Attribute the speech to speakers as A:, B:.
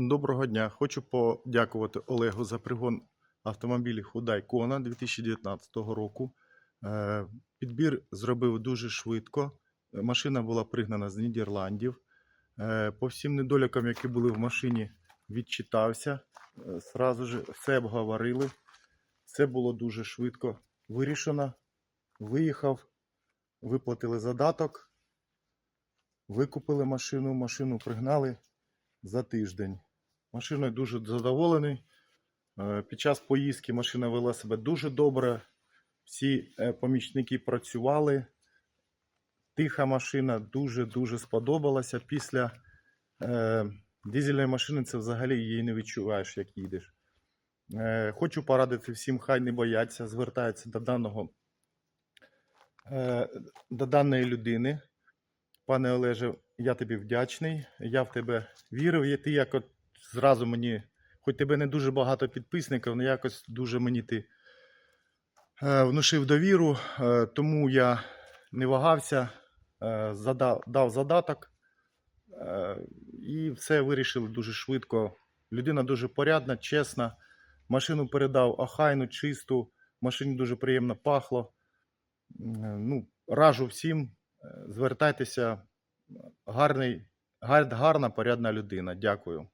A: Доброго дня. Хочу подякувати Олегу за пригон автомобілів Hyundai Kona 2019 року. Е, Підбір зробив дуже швидко. Машина була пригнана з Нідерландів. Е, По всім недолікам, які були в машині, відчитався. Е, Сразу ж все обговорили. Все було дуже швидко вирішено. Виїхав, виплатили задаток, викупили машину, машину пригнали за тиждень. Машиною дуже задоволений. Е, Під час поїздки машина вела себе дуже добре. Всі е, помічники працювали. Тиха машина дуже-дуже сподобалася. Після е, дизельної машини це взагалі її не відчуваєш, як їдеш. Е, хочу порадити всім, хай не бояться, звертаються до даного е, до даної людини. Пане Олеже, я тобі вдячний. Я в тебе вірив. І ти як от зразу мені, хоч тебе не дуже багато підписників, але якось дуже мені ти е, внушив довіру. Е, тому я не вагався, е, задав, дав задаток і все вирішили дуже швидко. Людина дуже порядна, чесна. Машину передав охайну, чисту, машині дуже приємно пахло. Ну, раджу всім, звертайтеся. Гарний, гар- гарна, порядна людина. Дякую.